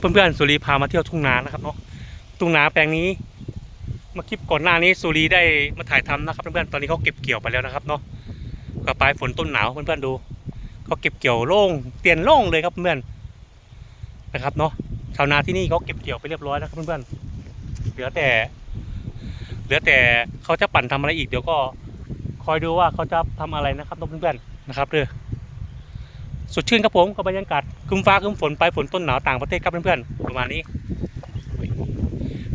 เพื่อนๆสุรีพามาเที่ยวทุ่งนานะครับเนาะทุ่งนาแปลงนี้มื่อคลิปก่อนหน้านี้สุรีได้มาถ่ายทำนะครับเพื่อนๆตอนนี้เขาเก็บเกี่ยวไปแล้วนะครับเนาะก็ปลายฝนต้นหนาวเพื่อนๆดูเขาเก็บเกี่ยวโล่งเตียนโล่งเลยครับเพื่อนนะครับเนาะชาวนาที่นี่เขาเก็บเกี่ยวไปเรียบร้อยแล้วครับเพื่อนๆเหลือแต่ เหลือแต่เขาจะปั่นทำอะไรอีกเดี๋ยวก็คอยดูว่าเขาจะทำอะไรนะครับเพื่อนๆนะครับเด้อ สดชื่นครับผมกับบรรยากาศคึมฟ้าคึมฝนไปฝนต้นหนาวต่างประเทศครับเพื่อนๆประมาณนี้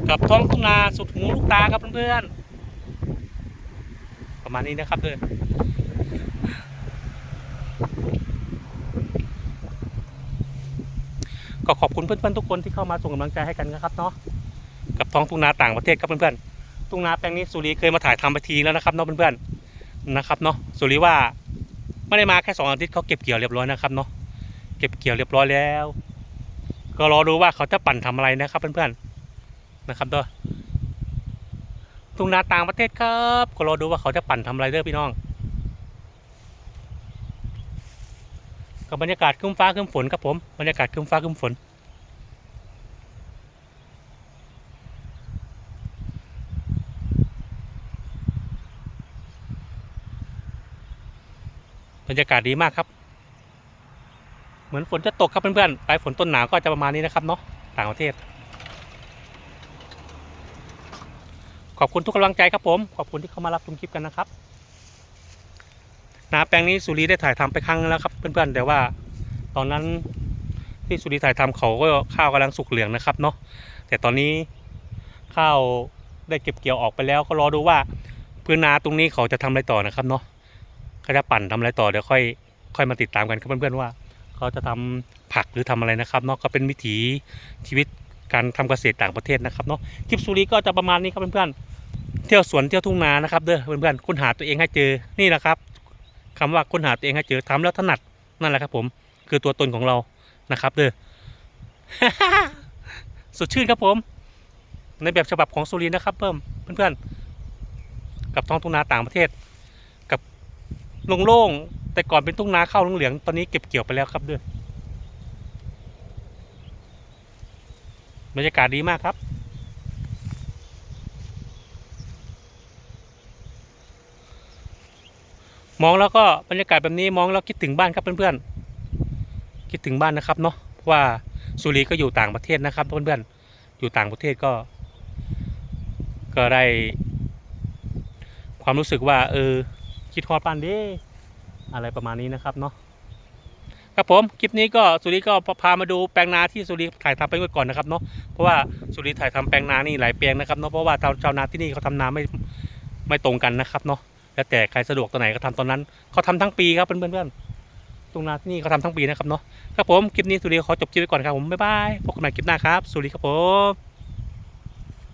กับท้องทุ่งนาสุดหูลูกตาครับเพื่อนๆประมาณนี้นะครับเพื่อนก็ขอบคุณเพื่อนๆทุกคนที่เข้ามาส่งกำลังใจให้กันนะครับเนาะกับท้องทุ่งนาต่างประเทศครับเพื่อนๆทุ่งนาแปลงนี้สุรีเคยมาถ่ายทำไปทีแล้วนะครับเนาะเพื่อนๆนะครับเนาะสุรีว่า ไม่ได้มาแค่สองอาทิตย์เขาเก็บเกี่ยวเรียบร้อยนะครับเนาะเก็บเกี่ยวเรียบร้อยแล้ว ก็รอดูว่าเขาจะปั่นทำอะไรนะครับเพื่อนๆนะครับเด้อทุ่งนาต่างประเทศครับ ก็รอดูว่าเขาจะปั่นทำอะไรเด้อพี่น้องกับบรรยากาศครึ้มฟ้าครึ้มฝนครับผมบรรยากาศครึ้มฟ้าครึ้มฝน บรรยากาศดีมากครับ เหมือนฝนจะตกครับเพื่อนๆปลายฝนต้นหนาวก็จะประมาณนี้นะครับเนาะต่างประเทศ ขอบคุณทุกกำลังใจครับผม ขอบคุณที่เข้ามารับชมคลิปกันนะครับนาแปลงนี้สุรีได้ถ่ายทำไปครั้งแล้วครับเพื่อนๆแต่ว่า ตอนนั้นที่สุรีถ่ายทำเขาก็ข้าวกำลังสุกเหลืองนะครับเนาะแต่ตอนนี้ข้าวได้เก็บเกี่ยวออกไปแล้วก็รอดูว่าพื้นนาตรงนี้เขาจะทำอะไรต่อนะครับเนาะ เขาจะปั่นทำอะไรต่อเดี๋ยวค่อยค่อยมาติดตามกันครับเพื่อนๆว่าเขาจะทำผักหรือทำอะไรนะครับเนาะก็เป็นวิถีชีวิตการทำเกษตรต่างประเทศนะครับเนาะคลิปสุรีก็จะประมาณนี้ครับเพื่อนๆเที่ยวสวนเที่ยวทุ่งนานะครับเด้อเพื่อนๆค้นหาตัวเองให้เจอนี่แหละครับคำว่าค้นหาตัวเองให้เจอทำแล้วถนัดนั่นแหละครับ ผมคือตัวตนของเรานะครับ เด้อสดชื่นครับผม ในแบบฉบับของสุรินนะครับเพิ่มเพื่อนๆกับท้องทุ่งนาต่างประเทศ โล่งๆแต่ก่อนเป็นทุ่งนาข้าวเหลืองๆตอนนี้เก็บเกี่ยวไปแล้วครับด้อบรรยากาศดีมากครับ มองแล้วก็บรรยากาศแบบนี้มองแล้วคิดถึงบ้านครับเพื่อนๆคิดถึงบ้านนะครับเนาะเพราะว่าสุรีก็อยู่ต่างประเทศนะครับเพื่อนๆอยู่ต่างประเทศก็ ก็ได้ ความรู้สึกว่า เออ คิดฮอดบ้นด้อะไรประมาณนี้นะครับเนาะครับผมคลิปนี้ก็สุริก็พามาดูแปลงนาที่สุริถ่ายทำไปก่อนนะครับเนาะเพราะว่าสุริถ่ายทำแปลงนานี่หลายแปลงนะครับเนาะเพราะว่าชาวชาวนาที่นี่เขาทำนาไม่ไม่ตรงกันนะครับเนาะแล้วแต่ใครสะดวกตอนไหนก็ทำตอนนั้นเขาทำทั้งปีครับเพื่อนๆเพื่อนตรงนาที่นี่เขาทำทั้งปีนะครับเนาะครับผมคลิปนี้สุริขอจบคลิปไว้ก่อนครับผมบ๊ายบายพบกันใหม่คลิปหน้าครับสุริครับผม